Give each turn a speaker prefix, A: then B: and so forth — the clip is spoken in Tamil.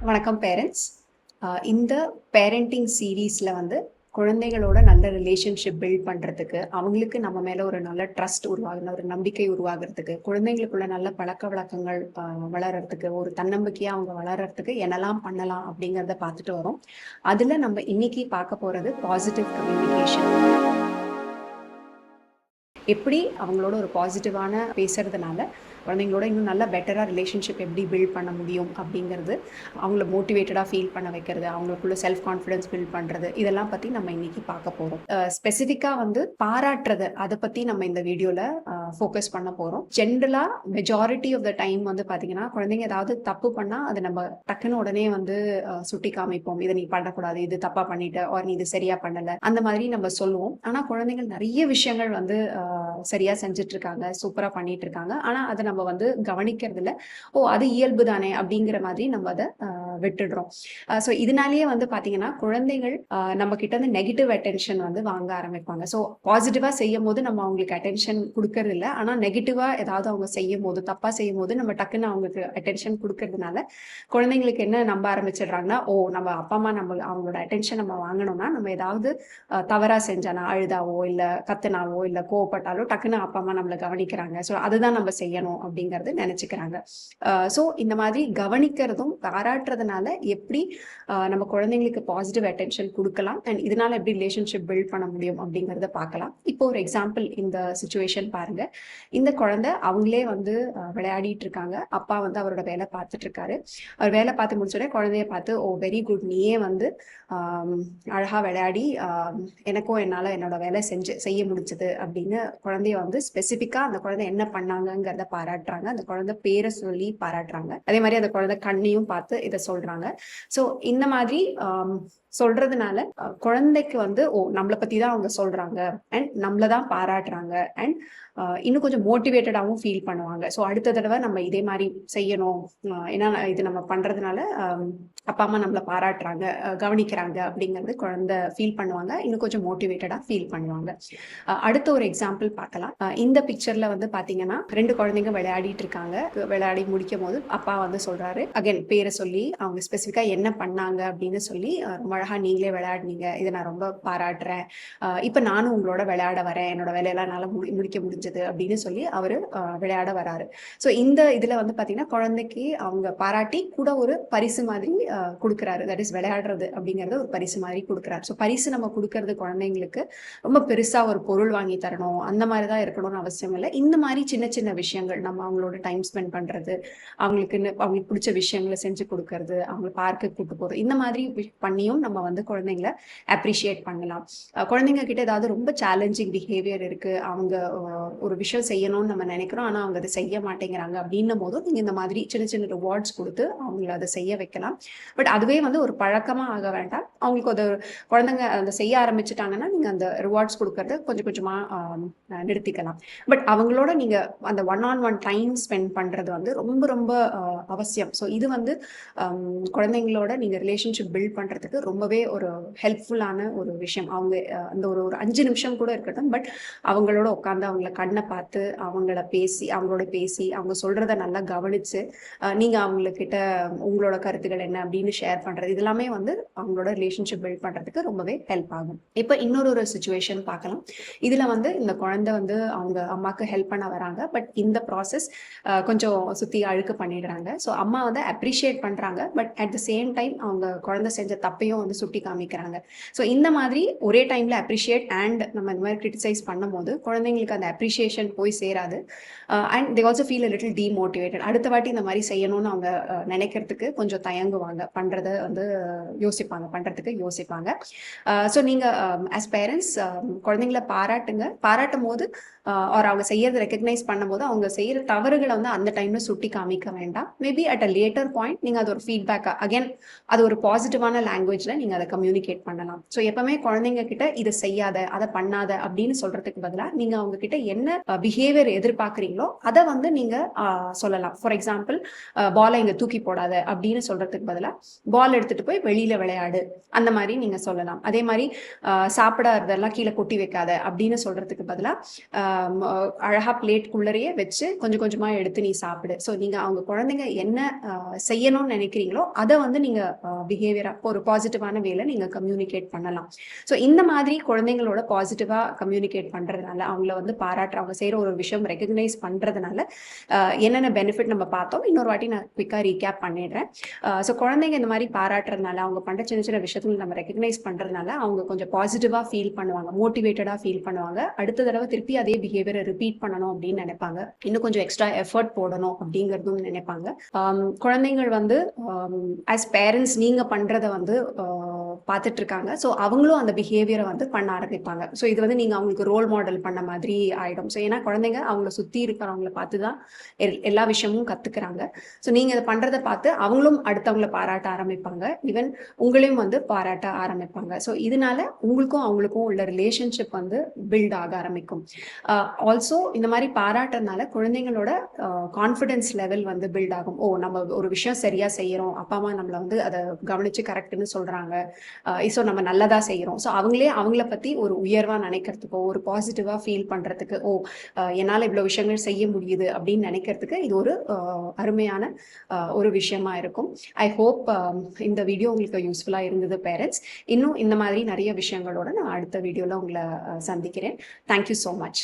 A: வணக்கம் பேரண்ட்ஸ் இந்த பேரண்டிங் சீரீஸில் வந்து குழந்தைகளோட நல்ல ரிலேஷன்ஷிப் பில்ட் பண்ணுறதுக்கு அவங்களுக்கு நம்ம மேலே ஒரு நல்ல ட்ரஸ்ட் உருவாகணும் ஒரு நம்பிக்கை உருவாகிறதுக்கு குழந்தைங்களுக்குள்ள நல்ல பழக்க வழக்கங்கள் வளர்கிறதுக்கு வளர்றதுக்கு ஒரு தன்னம்பிக்கையாக அவங்க வளர்றதுக்கு என்னெல்லாம் பண்ணலாம் அப்படிங்கிறத பார்த்துட்டு வரோம். அதில் நம்ம இன்னைக்கு பார்க்க போகிறது பாசிட்டிவ் கம்யூனிகேஷன் எப்படி அவங்களோட ஒரு பாசிட்டிவான பேசுறதுனால குழந்தைங்களோட இன்னும் நல்லா பெட்டராக ரிலேஷன்ஷிப் எப்படி பில்ட் பண்ண முடியும் அப்படிங்கிறது அவங்கள மோட்டிவேட்டடாக ஃபீல் பண்ண வைக்கிறது அவங்களுக்குள்ள செல்ஃப் கான்ஃபிடன்ஸ் பில்ட் பண்ணுறது இதெல்லாம் பற்றி நம்ம இன்னைக்கு பார்க்க போகிறோம் ஸ்பெசிஃபிக்காக வந்து பாராட்டுறது அதை பற்றி நம்ம இந்த வீடியோவில் ஃபோக்கஸ் பண்ண போகிறோம் ஜென்ரலாக மெஜாரிட்டி ஆஃப் த டைம் வந்து பார்த்தீங்கன்னா குழந்தைங்க ஏதாவது தப்பு பண்ணால் அதை நம்ம டக்குன்னு உடனே வந்து சுட்டி காமிப்போம். இதை நீ பண்ணக்கூடாது இது தப்பாக பண்ணிட்ட ஆர் நீ இது சரியாக பண்ணலை அந்த மாதிரி நம்ம சொல்லுவோம். ஆனால் குழந்தைகள் நிறைய விஷயங்கள் வந்து சரியா செஞ்சுட்டு இருக்காங்க சூப்பரா பண்ணிட்டு இருக்காங்க ஆனா அதை நம்ம வந்து கவனிக்கிறது இல்ல ஓ அது இயல்பு தானே அப்படிங்கிற மாதிரி நம்ம அதை விட்டுடுறோம். ஸோ இதனாலேயே வந்து பார்த்தீங்கன்னா குழந்தைகள் நம்ம கிட்ட இருந்து நெகட்டிவ் அட்டென்ஷன் வந்து வாங்க ஆரம்பிப்பாங்க. ஸோ பாசிட்டிவாக செய்யும் போது நம்ம அவங்களுக்கு அட்டென்ஷன் கொடுக்கறது இல்லை ஆனால் நெகட்டிவாக ஏதாவது அவங்க செய்யும் போது தப்பாக செய்யும் போது நம்ம டக்குன்னு அவங்களுக்கு அட்டென்ஷன் கொடுக்கறதுனால குழந்தைங்களுக்கு என்ன நம்ப ஆரம்பிச்சிடுறாங்கன்னா ஓ நம்ம அப்பா அம்மா நம்ம அவங்களோட அட்டென்ஷன் நம்ம வாங்கணும்னா நம்ம ஏதாவது தவறாக செஞ்சானா அழுதாவோ இல்லை கத்துனாவோ இல்லை கோவப்பட்டாலோ டக்குன்னு அப்பா அம்மா நம்மளை கவனிக்கிறாங்க. ஸோ அதுதான் நம்ம செய்யணும் அப்படிங்கிறது நினச்சிக்கிறாங்க. ஸோ இந்த மாதிரி கவனிக்கிறதும் பாராட்டுறதுனால எப்படி நம்ம குழந்தைங்களுக்கு பாசிட்டிவ் அட்டென்ஷன் கொடுக்கலாம்? அண்ட் இதனால எப்படி ரிலேஷன்ஷிப் பில்ட் பண்ண முடியும் அப்படிங்கறத பார்க்கலாம். இப்போ ஒரு எக்ஸாம்பிள் இந்த சுச்சுவேஷன் பாருங்க. இந்த குழந்தை அவங்களே வந்து விளையாடிட்டு இருக்காங்க. அப்பா வந்து அவரோட வேலை பார்த்துட்டு இருக்காரு. அவர் வேலை பார்த்து முடிச்சோடனே குழந்தைய பார்த்து ஓ வெரி குட் நீயே வந்து அழகா விளையாடி எனக்கும் என்னால என்னோட வேலை செஞ்சு செய்ய முடிஞ்சது. அப்படின்னு குழந்தைய வந்து ஸ்பெசிஃபிக்காக அந்த குழந்தை என்ன பண்ணாங்கங்கிறத பாராட்டுறாங்க. அந்த குழந்தை பேரை சொல்லி பாராட்டுறாங்க. அதே மாதிரி அந்த குழந்தை கண்ணையும் பார்த்து இதை சொல்றாங்க. ஸோ இந்த மாதிரி சொல்றதுனால குழந்தைக்கு வந்து ஓ நம்மளை பத்தி தான் அவங்க சொல்றாங்க. அண்ட் நம்மள தான் பாராட்டுறாங்க. அண்ட் இன்னும் கொஞ்சம் மோட்டிவேட்டடாகவும் ஃபீல் பண்ணுவாங்க. ஸோ அடுத்த தடவை நம்ம இதே மாதிரி செய்யணும். ஏன்னா இது நம்ம பண்ணுறதுனால அப்பா அம்மா நம்மளை பாராட்டுறாங்க கவனிக்கிறாங்க அப்படிங்கிறது குழந்தை ஃபீல் பண்ணுவாங்க. இன்னும் கொஞ்சம் மோட்டிவேட்டடாக ஃபீல் பண்ணுவாங்க. அடுத்த ஒரு எக்ஸாம்பிள் பார்க்கலாம். இந்த பிக்சரில் வந்து பார்த்தீங்கன்னா ரெண்டு குழந்தைங்க விளையாடிட்டு இருக்காங்க. விளையாடி முடிக்கும் போது அப்பா வந்து சொல்கிறாரு அகைன் பேரை சொல்லி அவங்க ஸ்பெசிஃபிக்காக என்ன பண்ணாங்க? அப்படின்னு சொல்லி ரொம்ப அழகாக நீங்களே விளையாடுனீங்க. இதை நான் ரொம்ப பாராட்டுறேன். இப்போ நானும் உங்களோட விளையாட வரேன். என்னோட வேலையெல்லாம் நல்லா முடிக்க முடிஞ்சு கிடைச்சது அப்படின்னு சொல்லி அவரு விளையாட வராரு. ஸோ இந்த இதுல வந்து பாத்தீங்கன்னா குழந்தைக்கு அவங்க பாராட்டி கூட ஒரு பரிசு மாதிரி கொடுக்குறாரு. தட் இஸ் விளையாடுறது அப்படிங்கறது ஒரு பரிசு மாதிரி கொடுக்குறாரு. ஸோ பரிசு நம்ம கொடுக்கறது குழந்தைங்களுக்கு ரொம்ப பெருசா ஒரு பொருள் வாங்கி தரணும் அந்த மாதிரி தான் இருக்கணும்னு அவசியம் இல்லை. இந்த மாதிரி சின்ன சின்ன விஷயங்கள் நம்ம அவங்களோட டைம் ஸ்பெண்ட் பண்றது அவங்களுக்கு அவங்களுக்கு பிடிச்ச விஷயங்களை செஞ்சு கொடுக்கறது அவங்களை பார்க்க கூட்டு போறது இந்த மாதிரி பண்ணியும் நம்ம வந்து குழந்தைங்களை அப்ரிஷியேட் பண்ணலாம். குழந்தைங்க கிட்ட ஏதாவது ரொம்ப சேலஞ்சிங் பிஹேவியர் இருக்கு. அவங்க ஒரு விஷயம் செய்யணும்னு நம்ம நினைக்கிறோம். ஆனால் அவங்க அதை செய்ய மாட்டேங்கிறாங்க. அப்படின்னும் போதும் நீங்கள் இந்த மாதிரி சின்ன சின்ன ரிவார்ட்ஸ் கொடுத்து அவங்கள அதை செய்ய வைக்கலாம். பட் அதுவே வந்து ஒரு பழக்கமாக ஆக வேண்டாம். அவங்களுக்கு அது குழந்தைங்க அதை செய்ய ஆரம்பிச்சிட்டாங்கன்னா நீங்கள் அந்த ரிவார்ட்ஸ் கொடுக்கறத கொஞ்சம் கொஞ்சமாக நிறுத்திக்கலாம். பட் அவங்களோட நீங்கள் அந்த one on one time spend பண்ணுறது வந்து ரொம்ப ரொம்ப அவசியம். ஸோ இது வந்து um, குழந்தைங்களோட நீங்கள் ரிலேஷன்ஷிப் பில்ட் பண்ணுறதுக்கு ரொம்பவே ஒரு ஹெல்ப்ஃபுல்லான ஒரு விஷயம். அவங்க அந்த ஒரு ஒரு அஞ்சு நிமிஷம் கூட இருக்கட்டும் பட் அவங்களோட உட்காந்து அவங்கள கண்ணை பார்த்து அவங்கள பேசி அவங்களோட பேசி அவங்க சொல்கிறத நல்லா கவனித்து நீங்கள் அவங்கக்கிட்ட உங்களோட கருத்துக்கள் என்ன அப்படின்னு ஷேர் பண்ணுறது இதெல்லாமே வந்து அவங்களோட ரிலேஷன்ஷிப் பில்ட் பண்ணுறதுக்கு ரொம்பவே ஹெல்ப் ஆகும். இப்போ இன்னொரு ஒரு சுச்சுவேஷன் பார்க்கலாம். இதில் வந்து இந்த குழந்தை வந்து அவங்க அம்மாவுக்கு ஹெல்ப் பண்ண வராங்க பட் இந்த ப்ராசஸ் கொஞ்சம் சுற்றி அழுக்கு பண்ணிடுறாங்க. ஸோ அம்மா வந்து அப்ரிஷியேட் பண்ணுறாங்க but at the same time அவங்க குழந்தை செஞ்ச தப்பையும் வந்து சுட்டி காமிக்கிறாங்க. ஸோ இந்த மாதிரி ஒரே டைமில் அப்ரிஷியேட் அண்ட் நம்ம இந்த மாதிரி கிரிட்டிசைஸ் பண்ணும்போது குழந்தைங்களுக்கு அந்த அப்ரிஷியேஷன் போய் சேராது. And they also feel little demotivated அடுத்த வாட்டி இந்த மாதிரி செய்யணும்னு அவங்க uh, நினைக்கிறதுக்கு கொஞ்சம் தயங்குவாங்க. பண்ணுறத வந்து யோசிப்பாங்க. பண்ணுறதுக்கு யோசிப்பாங்க. Uh, ஸோ நீங்கள் ஆஸ் um, பேரண்ட்ஸ் um, குழந்தைங்கள பாராட்டுங்க. பாராட்டும் போது ஆர் அவங்க செய்யறது ரெக்கக்னைஸ் பண்ணும்போது அவங்க செய்யற தவறுகளை வந்து அந்த டைம்ல சுட்டி காமிக்க வேண்டாம். Maybe at a later point நீங்க அது ஒரு ஃபீட்பேக் அகைன் அது ஒரு பாசிட்டிவான லாங்குவேஜ்ல நீங்க அதை கம்யூனிகேட் பண்ணலாம். ஸோ எப்பவுமே குழந்தைங்க கிட்ட இதை செய்யாத அதை பண்ணாத அப்படின்னு சொல்றதுக்கு பதிலாக நீங்க அவங்க கிட்ட என்ன பிஹேவியர் எதிர்பார்க்குறீங்களோ அதை வந்து நீங்க சொல்லலாம். ஃபார் எக்ஸாம்பிள் பாலை இங்க தூக்கி போடாத அப்படின்னு சொல்றதுக்கு பதிலாக பால் எடுத்துட்டு போய் வெளியில விளையாடு. அந்த மாதிரி நீங்க சொல்லலாம். அதே மாதிரி சாப்பிடாததெல்லாம் கீழே கொட்டி வைக்காத அப்படின்னு சொல்றதுக்கு பதிலாக அழகாக பிளேட்குள்ளரையே வச்சு கொஞ்சம் கொஞ்சமாக எடுத்து நீ சாப்பிடு. ஸோ நீங்கள் அவங்க குழந்தைங்க என்ன செய்யணும்னு நினைக்கிறீங்களோ அதை வந்து நீங்கள் பிஹேவியராக ஒரு பாசிட்டிவான வேலை நீங்கள் கம்யூனிகேட் பண்ணலாம். ஸோ இந்த மாதிரி குழந்தைங்களோட பாசிட்டிவாக கம்யூனிகேட் பண்ணுறதுனால அவங்கள வந்து பாராட்டுற அவங்க செய்கிற ஒரு விஷயம் ரெகக்னைஸ் பண்ணுறதுனால என்னென்ன பெனிஃபிட் நம்ம பார்த்தோம் இன்னொரு வாட்டி நான் குயிக்காக ரீகேப் பண்ணிடுறேன். ஸோ குழந்தைங்க இந்த மாதிரி பாராட்டுறதுனால அவங்க பண்ணுற சின்ன சின்ன விஷயத்துல நம்ம ரெகக்னைஸ் பண்ணுறதுனால அவங்க கொஞ்சம் பாசிட்டிவா ஃபீல் பண்ணுவாங்க மோட்டிவேட்டடாக ஃபீல் பண்ணுவாங்க. அடுத்த தடவை திருப்பி அதே பிஹேவியரை ரிப்பீட் பண்ணணும் அப்படின்னு நினைப்பாங்க. இன்னும் கொஞ்சம் எக்ஸ்ட்ரா எஃபர்ட் போடணும் அப்படிங்கிறதும் நினைப்பாங்க. குழந்தைகள் குழந்தைங்கள் வந்து ஆஸ் பேரண்ட்ஸ் நீங்க பண்றதை வந்து பார்த்துட்டு இருக்காங்க ஸோ அவங்களும் அந்த பிஹேவியரை வந்து பண்ண ஆரம்பிப்பாங்க. ஸோ இது வந்து நீங்கள் அவங்களுக்கு ரோல் மாடல் பண்ண மாதிரி ஆயிடும். ஸோ ஏன்னா குழந்தைங்க அவங்கள சுற்றி இருக்கிறவங்கள பார்த்து தான் எல்- எல்லா விஷயமும் கற்றுக்குறாங்க ஸோ நீங்கள் இதை பண்ணுறதை பார்த்து அவங்களும் அடுத்தவங்கள பாராட்ட ஆரம்பிப்பாங்க. ஈவன் உங்களையும் வந்து பாராட்ட ஆரம்பிப்பாங்க. ஸோ இதனால உங்களுக்கும் அவங்களுக்கும் உள்ள ரிலேஷன்ஷிப் வந்து பில்ட் ஆக ஆரம்பிக்கும். Uh, ஆல்சோ இந்த மாதிரி பாராட்டுறதுனால குழந்தைங்களோட uh, கான்ஃபிடென்ஸ் லெவல் வந்து பில்ட் ஆகும். ஓ நம்ம ஒரு விஷயம் சரியாக செய்கிறோம் அப்பா அம்மா நம்மளை வந்து அதை கவனித்து கரெக்டுன்னு சொல்கிறாங்க ஸோ நம்ம நல்லதாக செய்யறோம் ஸோ அவங்களே அவங்கள பத்தி ஒரு உயர்வாக நினைக்கிறதுக்கோ ஒரு பாசிட்டிவாக ஃபீல் பண்றதுக்கு ஓ என்னால் இவ்வளோ விஷயங்கள் செய்ய முடியுது அப்படின்னு நினைக்கிறதுக்கு இது ஒரு அருமையான ஒரு விஷயமா இருக்கும். ஐ ஹோப் இந்த வீடியோ உங்களுக்கு யூஸ்ஃபுல்லா இருந்தது பேரண்ட்ஸ் இன்னும் இந்த மாதிரி நிறைய விஷயங்களோட நான் அடுத்த வீடியோவில் உங்களை சந்திக்கிறேன். Thank you so much